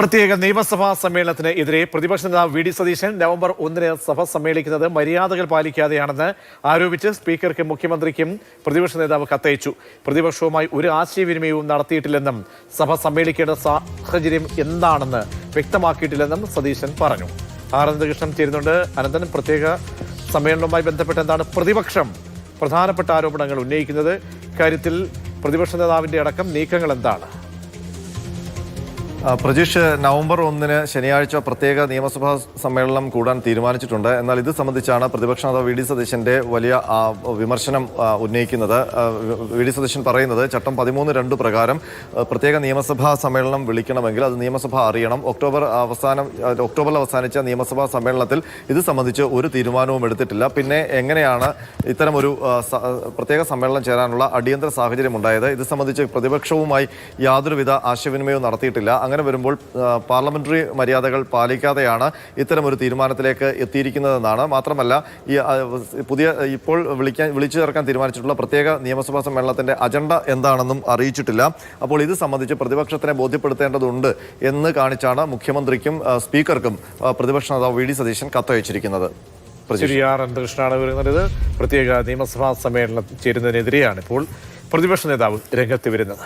പ്രത്യേക നിയമസഭാ സമ്മേളനത്തിന് എതിരെ പ്രതിപക്ഷ നേതാവ് വി ഡി സതീശൻ നവംബർ ഒന്നിന് സഭ സമ്മേളിക്കുന്നത് മര്യാദകൾ പാലിക്കാതെയാണെന്ന് ആരോപിച്ച് സ്പീക്കർക്കും മുഖ്യമന്ത്രിക്കും പ്രതിപക്ഷ നേതാവ് കത്തയച്ചു. പ്രതിപക്ഷവുമായി ഒരു ആശയവിനിമയവും നടത്തിയിട്ടില്ലെന്നും സഭ സമ്മേളിക്കേണ്ട സാഹചര്യം എന്താണെന്ന് വ്യക്തമാക്കിയിട്ടില്ലെന്നും സതീശൻ പറഞ്ഞു. ആർ. അനന്തകൃഷ്ണൻ ചേരുന്നുണ്ട്. അനന്തൻ പ്രത്യേക സമ്മേളനവുമായി ബന്ധപ്പെട്ട് എന്താണ് പ്രതിപക്ഷം പ്രധാനപ്പെട്ട ആരോപണങ്ങൾ ഉന്നയിക്കുന്നത്? കാര്യത്തിൽ പ്രതിപക്ഷ നേതാവിന്റെ അടക്കം നീക്കങ്ങൾ എന്താണ്? പ്രജീഷ് നവംബർ ഒന്നിന് ശനിയാഴ്ച പ്രത്യേക നിയമസഭാ സമ്മേളനം കൂടാൻ തീരുമാനിച്ചിട്ടുണ്ട്. എന്നാൽ ഇത് സംബന്ധിച്ചാണ് പ്രതിപക്ഷ നേതാവ് വി ഡി സതീശന്റെ വലിയ വിമർശനം ഉന്നയിക്കുന്നത്. വി ഡി സതീശൻ പറയുന്നത് ചട്ടം പതിമൂന്ന് രണ്ട് പ്രകാരം പ്രത്യേക നിയമസഭാ സമ്മേളനം വിളിക്കണമെങ്കിൽ അത് നിയമസഭ അറിയണം. ഒക്ടോബർ അവസാനം ഒക്ടോബറിൽ അവസാനിച്ച നിയമസഭാ സമ്മേളനത്തിൽ ഇത് സംബന്ധിച്ച് ഒരു തീരുമാനവും എടുത്തിട്ടില്ല. പിന്നെ എങ്ങനെയാണ് ഇത്തരം ഒരു പ്രത്യേക സമ്മേളനം ചേരാനുള്ള അടിയന്തര സാഹചര്യം ഉണ്ടായത്? ഇത് സംബന്ധിച്ച് പ്രതിപക്ഷവുമായി യാതൊരുവിധ ആശയവിനിമയവും നടത്തിയിട്ടില്ല. അങ്ങനെ വരുമ്പോൾ പാർലമെന്ററി മര്യാദകൾ പാലിക്കാതെയാണ് ഇത്തരം ഒരു തീരുമാനത്തിലേക്ക് എത്തിയിരിക്കുന്നതെന്നാണ്. മാത്രമല്ല ഈ പുതിയ ഇപ്പോൾ വിളിക്കാൻ വിളിച്ചു ചേർക്കാൻ തീരുമാനിച്ചിട്ടുള്ള പ്രത്യേക നിയമസഭാ സമ്മേളനത്തിന്റെ അജണ്ട എന്താണെന്നും അറിയിച്ചിട്ടില്ല. അപ്പോൾ ഇത് സംബന്ധിച്ച് പ്രതിപക്ഷത്തിനെ ബോധ്യപ്പെടുത്തേണ്ടതുണ്ട് എന്ന് കാണിച്ചാണ് മുഖ്യമന്ത്രിക്കും സ്പീക്കർക്കും പ്രതിപക്ഷ നേതാവ് വി ഡി സതീശൻ കത്തയച്ചിരിക്കുന്നത്. ശ്രീ ആർ അനന്തകൃഷ്ണനാണ് വരുന്നത് പ്രത്യേക നിയമസഭാ സമ്മേളനം ചേരുന്നതിനെതിരെയാണ് ഇപ്പോൾ പ്രതിപക്ഷ നേതാവ് രംഗത്ത് വരുന്നത്.